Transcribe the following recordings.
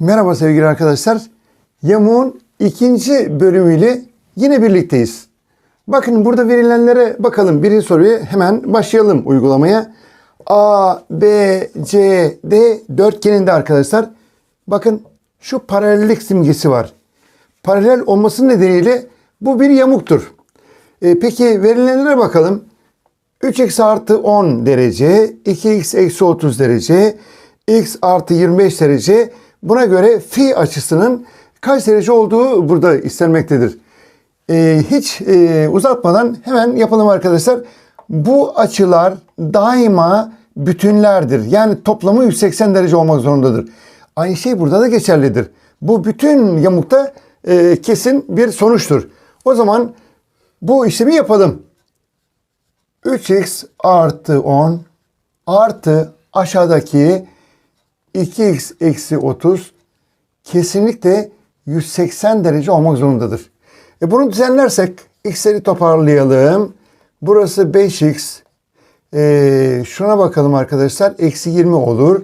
Merhaba sevgili arkadaşlar. Yamuğun ikinci bölümüyle yine birlikteyiz. Bakın burada verilenlere bakalım. Birinci soruyu hemen başlayalım uygulamaya. A, B, C, D dörtgeninde arkadaşlar. Bakın şu paralellik simgesi var. Paralel olması nedeniyle bu bir yamuktur. E, peki verilenlere bakalım. 3x artı 10 derece, 2x eksi 30 derece, x artı 25 derece. Buna göre fi açısının kaç derece olduğu burada istenmektedir. Ee, hiç e, uzatmadan hemen yapalım arkadaşlar. Bu açılar daima bütünlerdir. Yani toplamı 180 derece olmak zorundadır. Aynı şey burada da geçerlidir. Bu bütün yamukta e, kesin bir sonuçtur. O zaman bu işlemi yapalım. 3x artı 10 artı aşağıdaki 2x eksi 30 kesinlikle 180 derece olmak zorundadır. E bunu düzenlersek x'leri toparlayalım. Burası 5x. E, şuna bakalım arkadaşlar. Eksi 20 olur.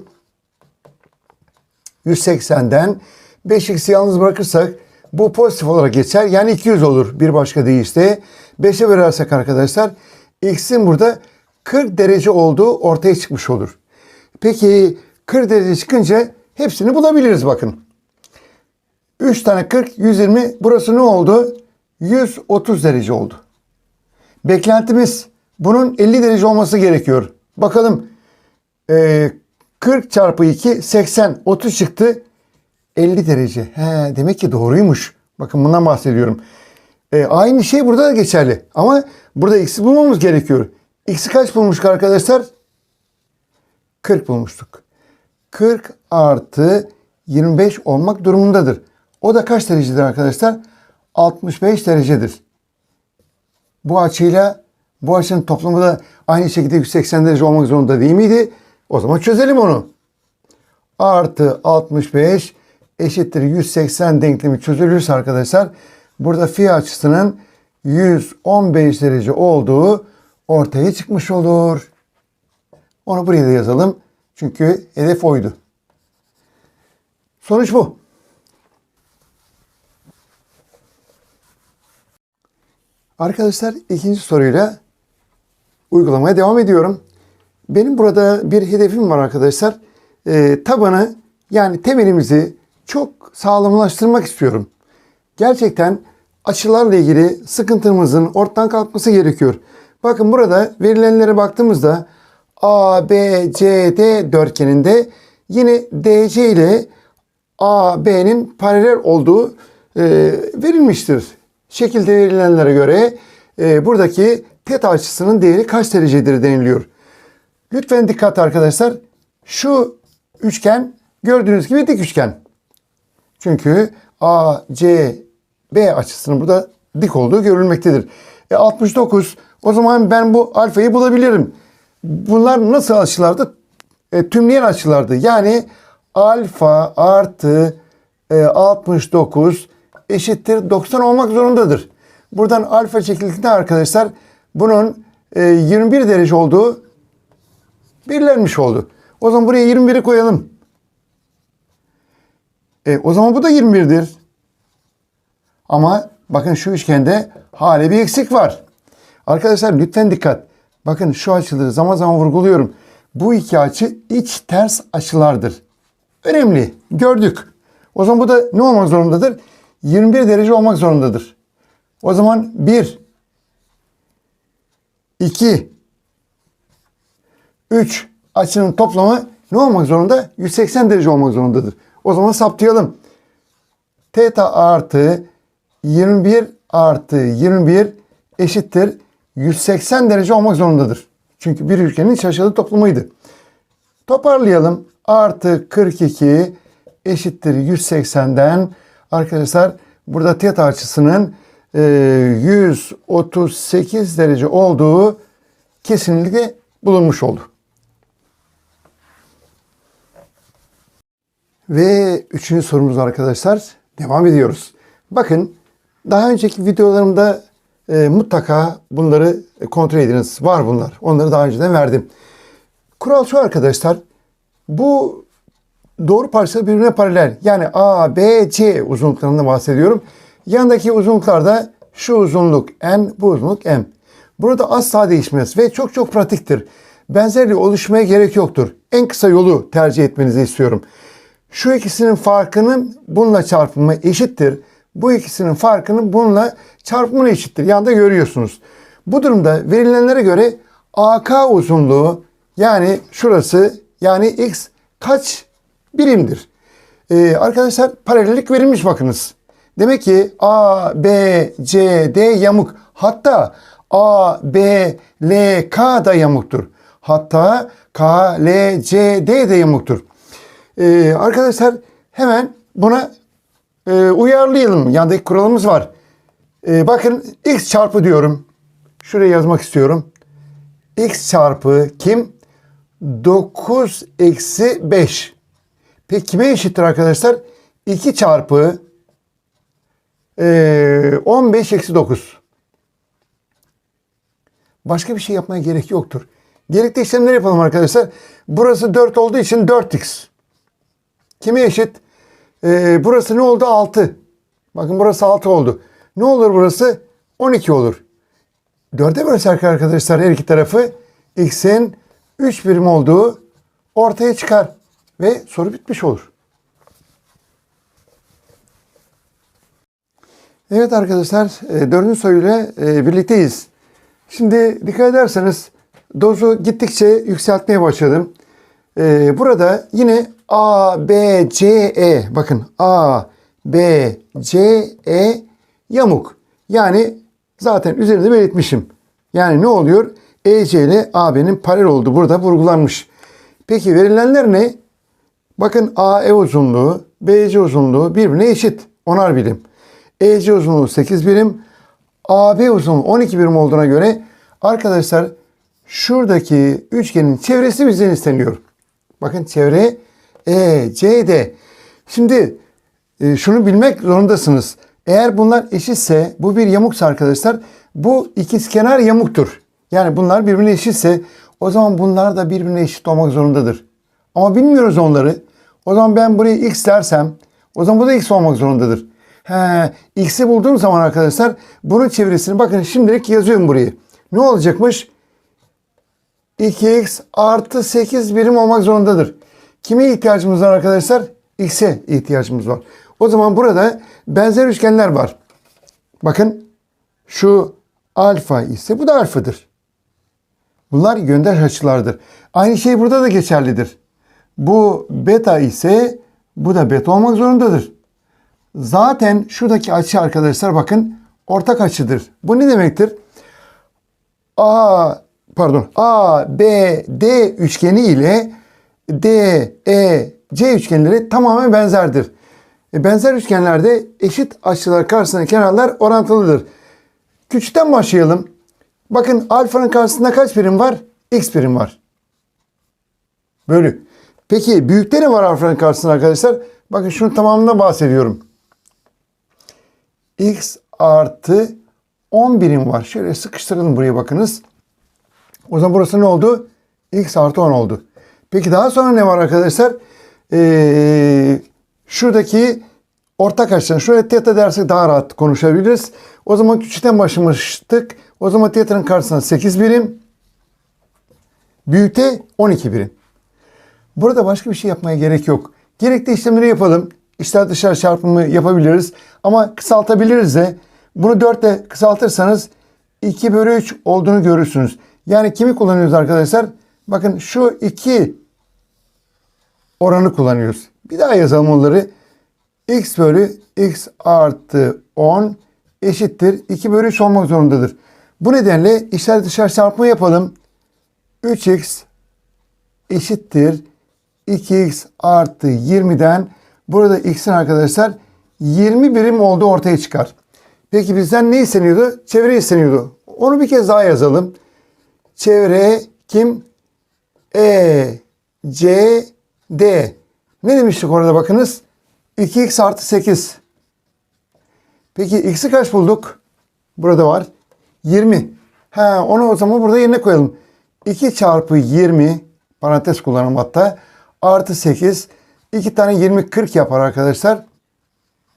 180'den 5x'i yalnız bırakırsak bu pozitif olarak geçer. Yani 200 olur bir başka deyişle. 5'e bölersek arkadaşlar x'in burada 40 derece olduğu ortaya çıkmış olur. Peki 40 derece çıkınca hepsini bulabiliriz bakın. 3 tane 40, 120. Burası ne oldu? 130 derece oldu. Beklentimiz bunun 50 derece olması gerekiyor. Bakalım ee, 40 çarpı 2 80 30 çıktı. 50 derece. He, demek ki doğruymuş. Bakın bundan bahsediyorum. E, aynı şey burada da geçerli. Ama burada x'i bulmamız gerekiyor. X'i kaç bulmuştuk arkadaşlar? 40 bulmuştuk. 40 artı 25 olmak durumundadır. O da kaç derecedir arkadaşlar? 65 derecedir. Bu açıyla bu açının toplamı da aynı şekilde 180 derece olmak zorunda değil miydi? O zaman çözelim onu. Artı 65 eşittir 180 denklemi çözülürse arkadaşlar burada fi açısının 115 derece olduğu ortaya çıkmış olur. Onu buraya da yazalım. Çünkü hedef oydu. Sonuç bu. Arkadaşlar ikinci soruyla uygulamaya devam ediyorum. Benim burada bir hedefim var arkadaşlar. Ee, tabanı yani temelimizi çok sağlamlaştırmak istiyorum. Gerçekten açılarla ilgili sıkıntımızın ortadan kalkması gerekiyor. Bakın burada verilenlere baktığımızda A, B, C, D dörtgeninde yine DC ile A, B'nin paralel olduğu e, verilmiştir. Şekilde verilenlere göre e, buradaki teta açısının değeri kaç derecedir deniliyor. Lütfen dikkat arkadaşlar. Şu üçgen gördüğünüz gibi dik üçgen. Çünkü A, C, B açısının burada dik olduğu görülmektedir. E 69 o zaman ben bu alfayı bulabilirim. Bunlar nasıl açılardı? E, tümleyen açılardı. Yani alfa artı e, 69 eşittir 90 olmak zorundadır. Buradan alfa çekildiğinde arkadaşlar bunun e, 21 derece olduğu belirlenmiş oldu. O zaman buraya 21'i koyalım. E, o zaman bu da 21'dir. Ama bakın şu üçgende hala bir eksik var. Arkadaşlar lütfen dikkat. Bakın şu açıları zaman zaman vurguluyorum. Bu iki açı iç ters açılardır. Önemli. Gördük. O zaman bu da ne olmak zorundadır? 21 derece olmak zorundadır. O zaman 1 2 3 açının toplamı ne olmak zorunda? 180 derece olmak zorundadır. O zaman saptayalım. Theta artı 21 artı 21 eşittir 180 derece olmak zorundadır. Çünkü bir üçgenin iç açılı toplamıydı. Toparlayalım. Artı 42 eşittir 180'den arkadaşlar burada theta açısının e, 138 derece olduğu kesinlikle bulunmuş oldu. Ve üçüncü sorumuz arkadaşlar. Devam ediyoruz. Bakın daha önceki videolarımda e, mutlaka bunları kontrol ediniz. Var bunlar. Onları daha önceden verdim. Kural şu arkadaşlar. Bu doğru parçalı birbirine paralel. Yani A, B, C uzunluklarından bahsediyorum. Yanındaki uzunluklar da şu uzunluk n, bu uzunluk m. Burada asla değişmez ve çok çok pratiktir. Benzerliği oluşmaya gerek yoktur. En kısa yolu tercih etmenizi istiyorum. Şu ikisinin farkının bununla çarpımı eşittir. Bu ikisinin farkının bununla çarpımı eşittir. Yanında görüyorsunuz. Bu durumda verilenlere göre AK uzunluğu yani şurası yani x kaç birimdir? Ee, arkadaşlar paralellik verilmiş bakınız. Demek ki A, B, C, D yamuk. Hatta A, B, L, K da yamuktur. Hatta K, L, C, D de yamuktur. Ee, arkadaşlar hemen buna e, uyarlayalım. Yandaki kuralımız var. Ee, bakın x çarpı diyorum. Şuraya yazmak istiyorum. x çarpı kim? 9 eksi 5. Peki kime eşittir arkadaşlar? 2 çarpı e, 15 eksi 9. Başka bir şey yapmaya gerek yoktur. Gerekli işlemleri yapalım arkadaşlar. Burası 4 olduğu için 4x. Kime eşit? Ee, burası ne oldu? 6. Bakın burası 6 oldu. Ne olur burası? 12 olur. 4'e bölersek arkadaşlar her iki tarafı x'in 3 birim olduğu ortaya çıkar. Ve soru bitmiş olur. Evet arkadaşlar e, dördüncü soruyla e, birlikteyiz. Şimdi dikkat ederseniz dozu gittikçe yükseltmeye başladım. E, burada yine A, B, C, E bakın A, B, C, E yamuk. Yani zaten üzerinde belirtmişim. Yani ne oluyor? EC ile AB'nin paralel olduğu burada vurgulanmış. Peki verilenler ne? Bakın AE uzunluğu, BC uzunluğu birbirine eşit. Onar birim. EC uzunluğu 8 birim. AB uzunluğu 12 birim olduğuna göre arkadaşlar şuradaki üçgenin çevresi bizden isteniyor. Bakın çevre E, C, D. Şimdi e, şunu bilmek zorundasınız. Eğer bunlar eşitse bu bir yamuksa arkadaşlar bu ikizkenar yamuktur. Yani bunlar birbirine eşitse o zaman bunlar da birbirine eşit olmak zorundadır. Ama bilmiyoruz onları. O zaman ben buraya x dersem o zaman bu da x olmak zorundadır. X'i bulduğum zaman arkadaşlar bunun çevresini bakın şimdilik yazıyorum burayı. Ne olacakmış? 2x artı 8 birim olmak zorundadır. Kime ihtiyacımız var arkadaşlar? X'e ihtiyacımız var. O zaman burada benzer üçgenler var. Bakın şu alfa ise bu da alfadır. Bunlar yöndeş açılardır. Aynı şey burada da geçerlidir. Bu beta ise bu da beta olmak zorundadır. Zaten şuradaki açı arkadaşlar bakın ortak açıdır. Bu ne demektir? A pardon A B D üçgeni ile D E C üçgenleri tamamen benzerdir. E, benzer üçgenlerde eşit açılar karşısındaki kenarlar orantılıdır. Küçükten başlayalım. Bakın alfanın karşısında kaç birim var? X birim var. Bölü. Peki büyükte ne var alfanın karşısında arkadaşlar? Bakın şunun tamamından bahsediyorum. X artı 10 birim var. Şöyle sıkıştıralım buraya bakınız. O zaman burası ne oldu? X artı 10 oldu. Peki daha sonra ne var arkadaşlar? Ee, şuradaki ortak açıdan şuraya teta dersek daha rahat konuşabiliriz. O zaman küçükten başlamıştık. O zaman teta'nın karşısına 8 birim. Büyükte 12 birim. Burada başka bir şey yapmaya gerek yok. Gerekli işlemleri yapalım. İçler dışarı çarpımı yapabiliriz. Ama kısaltabiliriz de. Bunu 4 ile kısaltırsanız 2 bölü 3 olduğunu görürsünüz. Yani kimi kullanıyoruz arkadaşlar? Bakın şu iki oranı kullanıyoruz. Bir daha yazalım onları. x bölü x artı 10 eşittir. 2 bölü 3 olmak zorundadır. Bu nedenle içler dışarı çarpma yapalım. 3x eşittir. 2x artı 20'den burada x'in arkadaşlar 20 birim olduğu ortaya çıkar. Peki bizden ne isteniyordu? Çevre isteniyordu. Onu bir kez daha yazalım. Çevre kim? E, C, D. Ne demiştik orada bakınız? 2x artı 8. Peki x'i kaç bulduk? Burada var. 20. Ha, onu o zaman burada yerine koyalım. 2 çarpı 20 parantez kullanalım hatta. Artı 8. 2 tane 20 40 yapar arkadaşlar.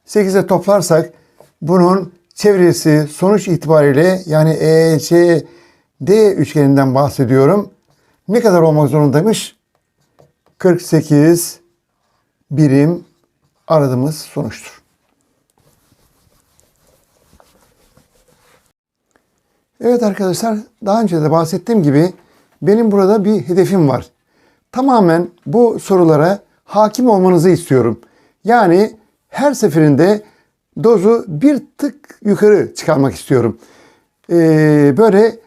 8'e toplarsak bunun çevresi sonuç itibariyle yani ECD üçgeninden bahsediyorum. Ne kadar olmak zorundaymış? 48 birim aradığımız sonuçtur. Evet arkadaşlar daha önce de bahsettiğim gibi benim burada bir hedefim var. Tamamen bu sorulara hakim olmanızı istiyorum. Yani her seferinde dozu bir tık yukarı çıkarmak istiyorum. Ee, böyle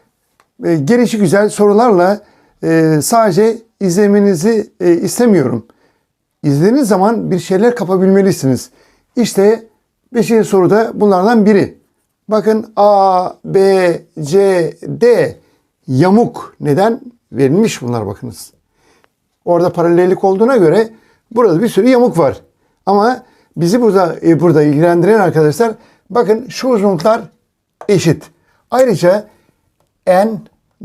e, gelişi güzel sorularla e, sadece izlemenizi e, istemiyorum. İzlediğiniz zaman bir şeyler kapabilmelisiniz. İşte 5. soruda bunlardan biri. Bakın A, B, C, D yamuk. Neden? Verilmiş bunlar bakınız. Orada paralellik olduğuna göre burada bir sürü yamuk var. Ama bizi burada e, burada ilgilendiren arkadaşlar bakın şu uzunluklar eşit. Ayrıca n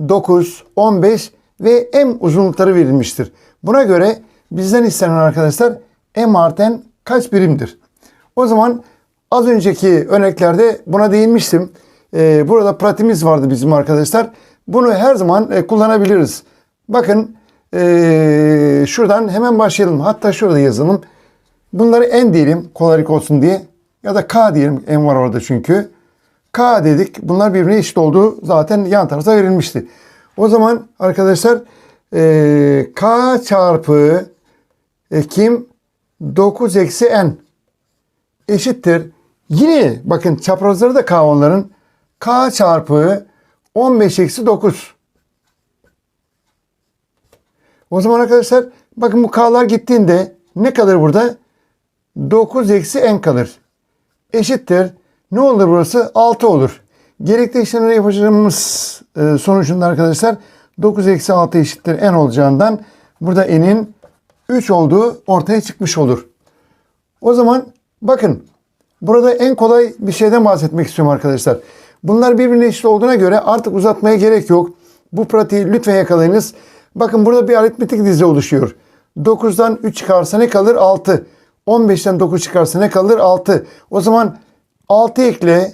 9, 15 ve m uzunlukları verilmiştir. Buna göre bizden istenen arkadaşlar m artı n kaç birimdir? O zaman az önceki örneklerde buna değinmiştim. Ee, burada pratiğimiz vardı bizim arkadaşlar. Bunu her zaman e, kullanabiliriz. Bakın ee, şuradan hemen başlayalım. Hatta şurada yazalım. Bunları n diyelim kolaylık olsun diye. Ya da k diyelim. n var orada çünkü. k dedik. Bunlar birbirine eşit olduğu zaten yan tarafa verilmişti. O zaman arkadaşlar ee, k çarpı e, kim? 9 eksi n eşittir. Yine bakın çaprazları da k onların. k çarpı 15 eksi 9. O zaman arkadaşlar bakın bu k'lar gittiğinde ne kalır burada? 9 eksi n kalır. Eşittir. Ne olur burası? 6 olur. Gerekli işlemleri yapacağımız e, sonucunda arkadaşlar 9 eksi 6 eşittir n olacağından burada n'in 3 olduğu ortaya çıkmış olur. O zaman bakın burada en kolay bir şeyden bahsetmek istiyorum arkadaşlar. Bunlar birbirine eşit olduğuna göre artık uzatmaya gerek yok. Bu pratiği lütfen yakalayınız. Bakın burada bir aritmetik dizi oluşuyor. 9'dan 3 çıkarsa ne kalır? 6. 15'ten 9 çıkarsa ne kalır? 6. O zaman 6 ekle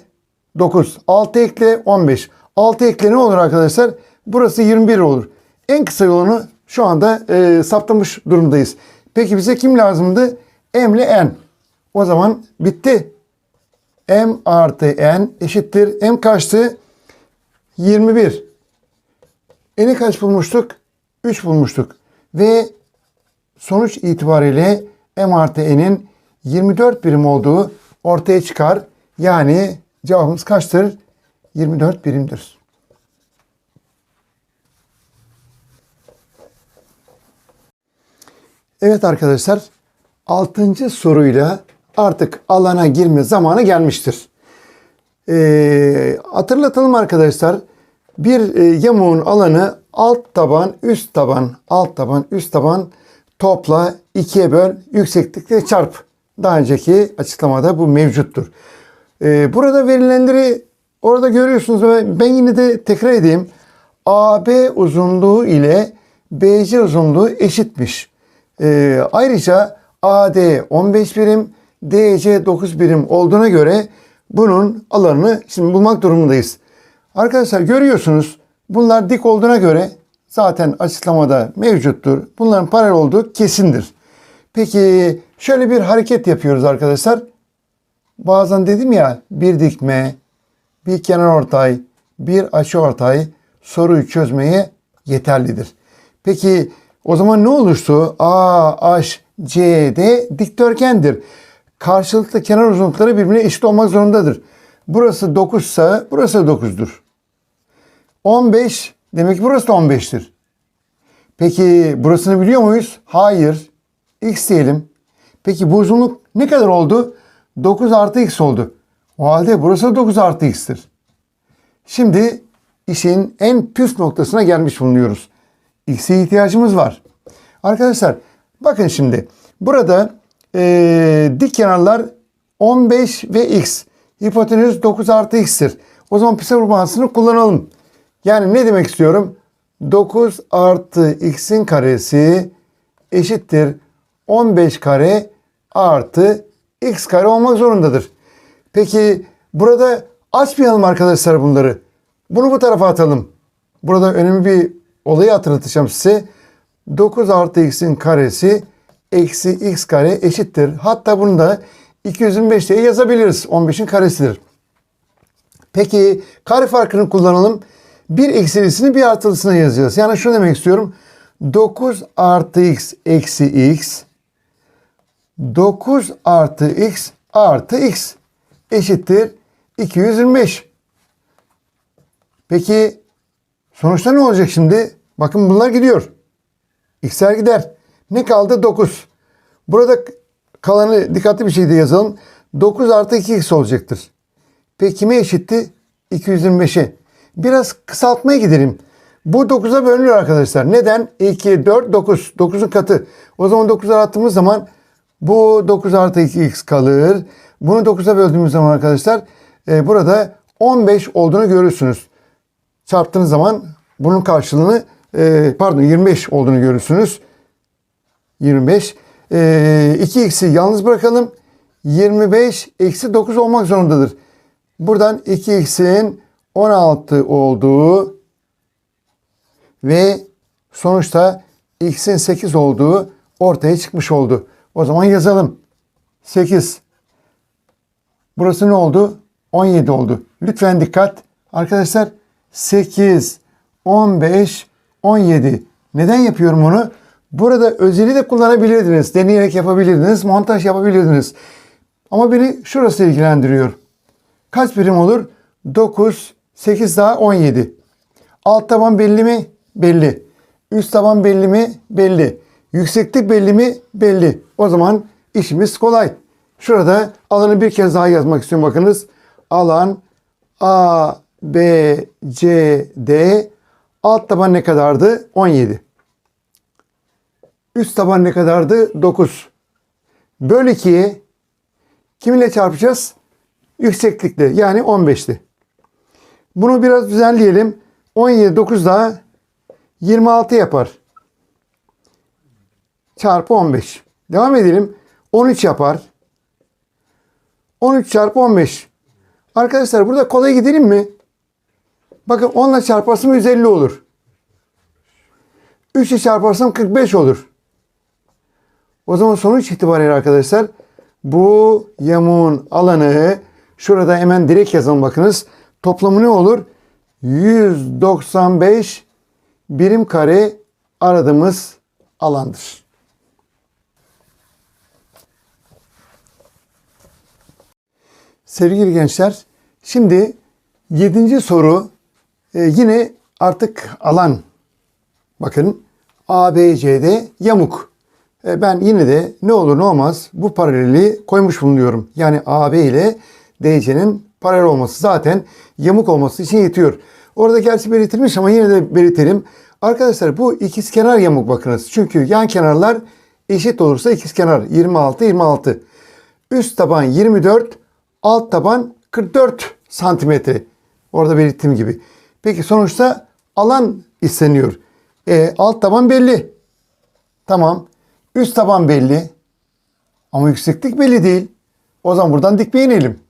9. 6 ekle 15. 6 ekle ne olur arkadaşlar? Burası 21 olur. En kısa yolunu şu anda e, saptamış durumdayız. Peki bize kim lazımdı? M ile N. O zaman bitti. M artı N eşittir. M kaçtı? 21. N'i kaç bulmuştuk? 3 bulmuştuk. Ve sonuç itibariyle M artı N'in 24 birim olduğu ortaya çıkar. Yani cevabımız kaçtır? 24 birimdir. Evet arkadaşlar 6. soruyla artık alana girme zamanı gelmiştir. Ee, hatırlatalım arkadaşlar. Bir e, yamuğun alanı alt taban, üst taban, alt taban, üst taban topla ikiye böl, yükseklikle çarp. Daha önceki açıklamada bu mevcuttur. Ee, burada verilenleri orada görüyorsunuz ve ben yine de tekrar edeyim. AB uzunluğu ile BC uzunluğu eşitmiş. Ee, ayrıca AD 15 birim, DC 9 birim olduğuna göre bunun alanını şimdi bulmak durumundayız. Arkadaşlar görüyorsunuz bunlar dik olduğuna göre zaten açıklamada mevcuttur. Bunların paralel olduğu kesindir. Peki şöyle bir hareket yapıyoruz arkadaşlar. Bazen dedim ya bir dikme, bir kenar ortay, bir açı ortay soruyu çözmeye yeterlidir. Peki o zaman ne oluştu? A, H, C, D dikdörtgendir. Karşılıklı kenar uzunlukları birbirine eşit olmak zorundadır. Burası 9 ise burası 9'dur. 15 demek ki burası da 15'tir. Peki burasını biliyor muyuz? Hayır. X diyelim. Peki bu uzunluk ne kadar oldu? 9 artı X oldu. O halde burası da 9 artı X'tir. Şimdi işin en püf noktasına gelmiş bulunuyoruz. X'e ihtiyacımız var. Arkadaşlar bakın şimdi burada ee, dik kenarlar 15 ve X. Hipotenüs 9 artı X'tir. O zaman Pisagor kullanalım. Yani ne demek istiyorum? 9 artı X'in karesi eşittir 15 kare artı x kare olmak zorundadır. Peki burada açmayalım arkadaşlar bunları. Bunu bu tarafa atalım. Burada önemli bir olayı hatırlatacağım size. 9 artı x'in karesi eksi x kare eşittir. Hatta bunu da 225 diye yazabiliriz. 15'in karesidir. Peki kare farkını kullanalım. Bir eksilisini bir artılısına yazacağız. Yani şunu demek istiyorum. 9 artı x eksi x 9 artı x artı x eşittir 225. Peki sonuçta ne olacak şimdi? Bakın bunlar gidiyor. X'ler gider. Ne kaldı? 9. Burada kalanı dikkatli bir şekilde yazalım. 9 artı 2x olacaktır. Peki kime eşitti? 225'e. Biraz kısaltmaya gidelim. Bu 9'a bölünüyor arkadaşlar. Neden? 2, 4, 9. 9'un katı. O zaman 9'a attığımız zaman bu 9 artı 2x kalır. Bunu 9'a böldüğümüz zaman arkadaşlar e, burada 15 olduğunu görürsünüz. Çarptığınız zaman bunun karşılığını e, pardon 25 olduğunu görürsünüz. 25. E, 2x'i yalnız bırakalım. 25 eksi 9 olmak zorundadır. Buradan 2x'in 16 olduğu ve sonuçta x'in 8 olduğu ortaya çıkmış oldu. O zaman yazalım. 8. Burası ne oldu? 17 oldu. Lütfen dikkat. Arkadaşlar 8, 15, 17. Neden yapıyorum bunu? Burada özeli de kullanabilirdiniz. Deneyerek yapabilirdiniz. Montaj yapabilirdiniz. Ama beni şurası ilgilendiriyor. Kaç birim olur? 9, 8 daha 17. Alt taban belli mi? Belli. Üst taban belli mi? Belli. Yükseklik belli mi? Belli. O zaman işimiz kolay. Şurada alanı bir kez daha yazmak istiyorum bakınız. Alan A, B, C, D. Alt taban ne kadardı? 17. Üst taban ne kadardı? 9. Böl 2'ye kiminle çarpacağız? Yükseklikle yani 15'ti. Bunu biraz düzenleyelim. 17 9 daha 26 yapar. Çarpı 15. Devam edelim. 13 yapar. 13 çarpı 15. Arkadaşlar burada kolay gidelim mi? Bakın 10 ile çarparsam 150 olur. 3 ile çarparsam 45 olur. O zaman sonuç itibariyle arkadaşlar bu yamuğun alanı şurada hemen direkt yazalım bakınız. Toplamı ne olur? 195 birim kare aradığımız alandır. Sevgili gençler, şimdi yedinci soru e, yine artık alan. Bakın ABCD yamuk. E, ben yine de ne olur ne olmaz bu paraleli koymuş bulunuyorum. Yani AB ile DC'nin paralel olması zaten yamuk olması için yetiyor. Orada gerçi belirtilmiş ama yine de belirtelim. Arkadaşlar bu ikizkenar yamuk bakınız. Çünkü yan kenarlar eşit olursa ikizkenar 26 26. Üst taban 24, alt taban 44 santimetre. Orada belirttiğim gibi. Peki sonuçta alan isteniyor. E, alt taban belli. Tamam. Üst taban belli. Ama yükseklik belli değil. O zaman buradan dikme inelim.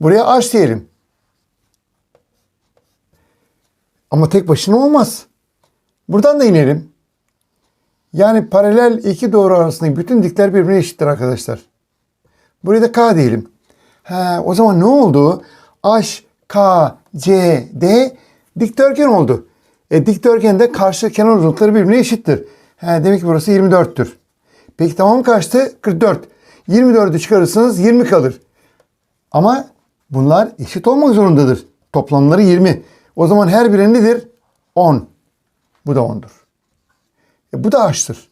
Buraya aç diyelim. Ama tek başına olmaz. Buradan da inelim. Yani paralel iki doğru arasındaki bütün dikler birbirine eşittir arkadaşlar. Buraya da K diyelim. Ha, o zaman ne oldu? H, K, C, D dikdörtgen oldu. E, dikdörtgende karşı kenar uzunlukları birbirine eşittir. Ha, demek ki burası 24'tür. Peki tamam kaçtı? 44. 24'ü çıkarırsanız 20 kalır. Ama bunlar eşit olmak zorundadır. Toplamları 20. O zaman her biri nedir? 10. Bu da 10'dur. E, bu da H'tır.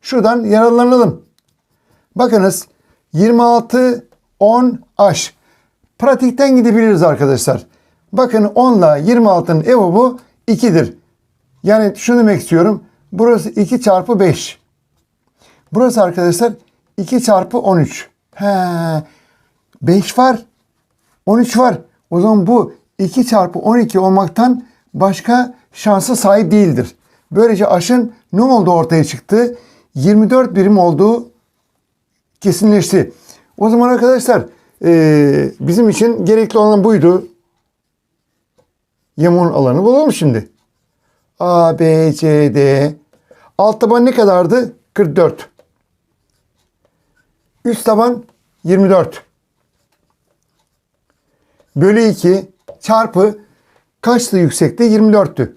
Şuradan yararlanalım. Bakınız 26, 10, H. Pratikten gidebiliriz arkadaşlar. Bakın 10 ile 26'nın EBOB'u 2'dir. Yani şunu demek istiyorum. Burası 2 çarpı 5. Burası arkadaşlar 2 çarpı 13. He, 5 var. 13 var. O zaman bu 2 çarpı 12 olmaktan başka şansa sahip değildir. Böylece aşın ne oldu ortaya çıktı? 24 birim olduğu kesinleşti. O zaman arkadaşlar eee, bizim için gerekli olan buydu. Yamuğun alanı bulalım şimdi. A, B, C, D. Alt taban ne kadardı? 44. Üst taban 24. Bölü 2 çarpı kaçtı yüksekte? 24'tü.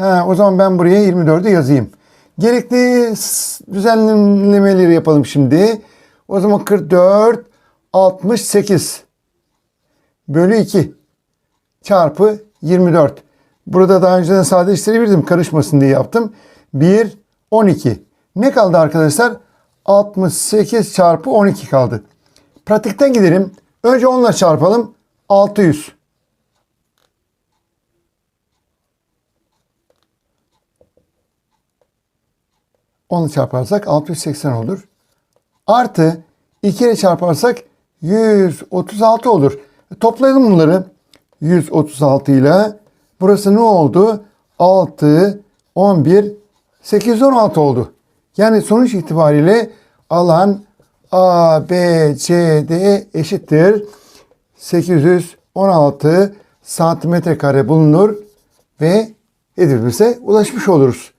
Ha, o zaman ben buraya 24'ü yazayım. Gerekli düzenlemeleri yapalım şimdi. O zaman 44 68 bölü 2 çarpı 24. Burada daha önceden sadeleştirebilirdim karışmasın diye yaptım. 1 12. Ne kaldı arkadaşlar? 68 çarpı 12 kaldı. Pratikten gidelim. Önce 10 ile çarpalım. 600. Onu çarparsak 680 olur. Artı 2 ile çarparsak 136 olur. Toplayalım bunları. 136 ile burası ne oldu? 6, 11, 816 oldu. Yani sonuç itibariyle alan A, B, C, D eşittir. 816 santimetre kare bulunur ve hedefimize ulaşmış oluruz.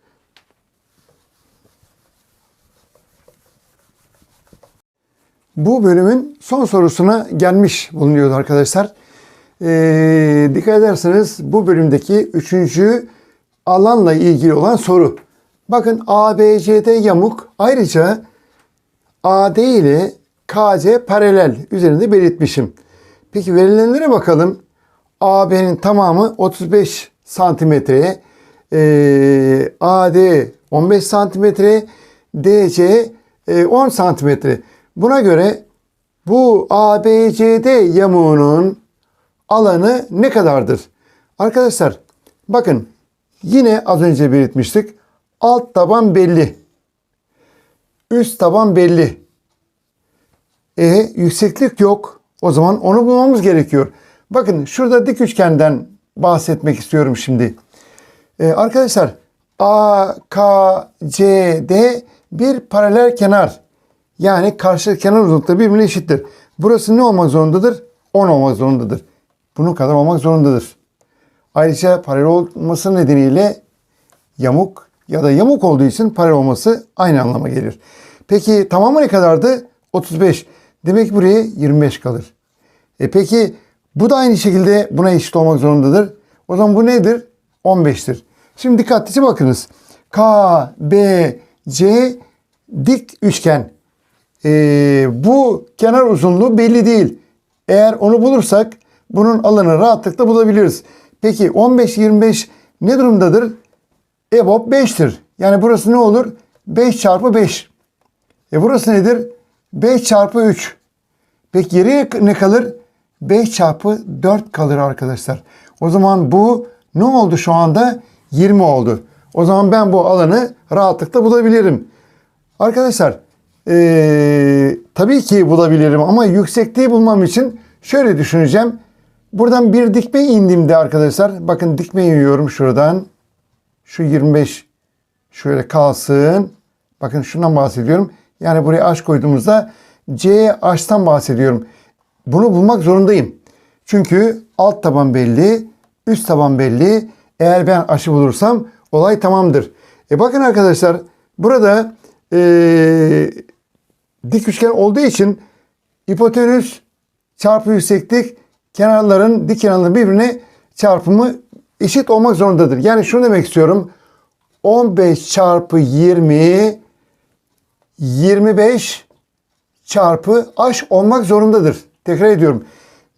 Bu bölümün son sorusuna gelmiş bulunuyoruz arkadaşlar. Ee, dikkat ederseniz bu bölümdeki üçüncü alanla ilgili olan soru. Bakın ABCD yamuk ayrıca AD ile KC paralel üzerinde belirtmişim. Peki verilenlere bakalım. AB'nin tamamı 35 santimetre, ee, AD 15 santimetre, DC e, 10 santimetre. Buna göre bu ABCD yamuğunun alanı ne kadardır? Arkadaşlar bakın yine az önce belirtmiştik. Alt taban belli. Üst taban belli. E yükseklik yok. O zaman onu bulmamız gerekiyor. Bakın şurada dik üçgenden bahsetmek istiyorum şimdi. Ee, arkadaşlar A, K, C, D bir paralel kenar. Yani karşı kenar uzunlukları birbirine eşittir. Burası ne olmak zorundadır? 10 olmak zorundadır. Bunun kadar olmak zorundadır. Ayrıca paralel olması nedeniyle yamuk ya da yamuk olduğu için paralel olması aynı anlama gelir. Peki tamamı ne kadardı? 35. Demek ki buraya 25 kalır. E peki bu da aynı şekilde buna eşit olmak zorundadır. O zaman bu nedir? 15'tir. Şimdi dikkatlice bakınız. K, B, C dik üçgen. Ee, bu kenar uzunluğu belli değil. Eğer onu bulursak bunun alanı rahatlıkla bulabiliriz. Peki 15-25 ne durumdadır? EBOB 5'tir. Yani burası ne olur? 5 çarpı 5. E burası nedir? 5 çarpı 3. Peki geriye ne kalır? 5 çarpı 4 kalır arkadaşlar. O zaman bu ne oldu şu anda? 20 oldu. O zaman ben bu alanı rahatlıkla bulabilirim. Arkadaşlar eee, tabii ki bulabilirim ama yüksekliği bulmam için şöyle düşüneceğim. Buradan bir dikme indiğimde arkadaşlar bakın dikme iniyorum şuradan. Şu 25 şöyle kalsın. Bakın şundan bahsediyorum. Yani buraya aş koyduğumuzda C aştan bahsediyorum. Bunu bulmak zorundayım. Çünkü alt taban belli, üst taban belli. Eğer ben aşı bulursam olay tamamdır. E bakın arkadaşlar burada eee, dik üçgen olduğu için hipotenüs çarpı yükseklik kenarların dik kenarların birbirine çarpımı eşit olmak zorundadır. Yani şunu demek istiyorum. 15 çarpı 20 25 çarpı h olmak zorundadır. Tekrar ediyorum.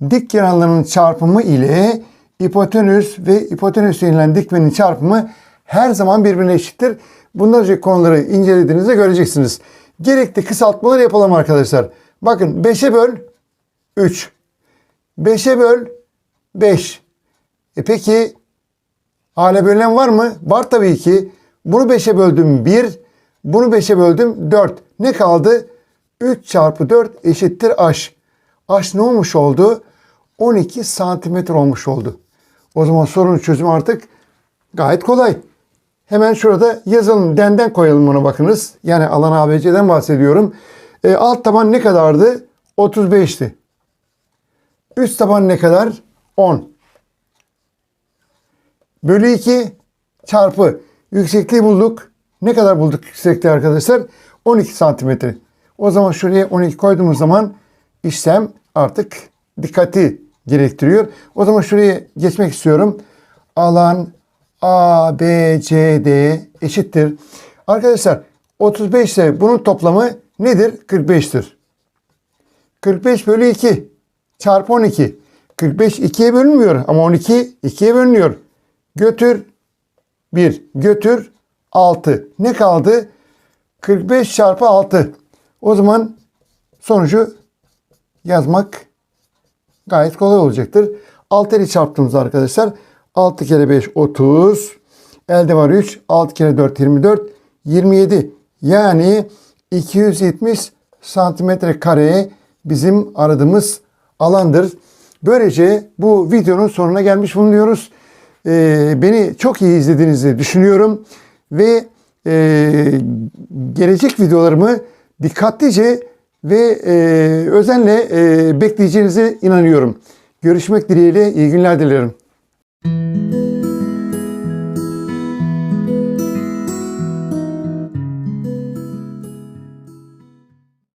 Dik kenarlarının çarpımı ile hipotenüs ve hipotenüs denilen dikmenin çarpımı her zaman birbirine eşittir. Bunlarca konuları incelediğinizde göreceksiniz. Gerekli kısaltmaları yapalım arkadaşlar. Bakın 5'e böl 3. 5'e böl 5. E peki hala bölen var mı? Var tabii ki. Bunu 5'e böldüm 1. Bunu 5'e böldüm 4. Ne kaldı? 3 çarpı 4 eşittir h. h ne olmuş oldu? 12 santimetre olmuş oldu. O zaman sorunun çözümü artık gayet kolay. Hemen şurada yazalım. Denden koyalım ona bakınız. Yani alan ABC'den bahsediyorum. E, alt taban ne kadardı? 35'ti. Üst taban ne kadar? 10. Bölü 2 çarpı yüksekliği bulduk. Ne kadar bulduk yüksekliği arkadaşlar? 12 santimetre. O zaman şuraya 12 koyduğumuz zaman işlem artık dikkati gerektiriyor. O zaman şuraya geçmek istiyorum. Alan A, B, C, D eşittir. Arkadaşlar 35 ise bunun toplamı nedir? 45'tir. 45 bölü 2 çarpı 12. 45 2'ye bölünmüyor ama 12 2'ye bölünüyor. Götür 1, götür 6. Ne kaldı? 45 çarpı 6. O zaman sonucu yazmak gayet kolay olacaktır. 6 ile çarptığımızda arkadaşlar 6 kere 5 30. Elde var 3. 6 kere 4 24. 27. Yani 270 santimetre kareye bizim aradığımız alandır. Böylece bu videonun sonuna gelmiş bulunuyoruz. Ee, beni çok iyi izlediğinizi düşünüyorum. Ve e, gelecek videolarımı dikkatlice ve e, özenle e, bekleyeceğinize inanıyorum. Görüşmek dileğiyle iyi günler dilerim. you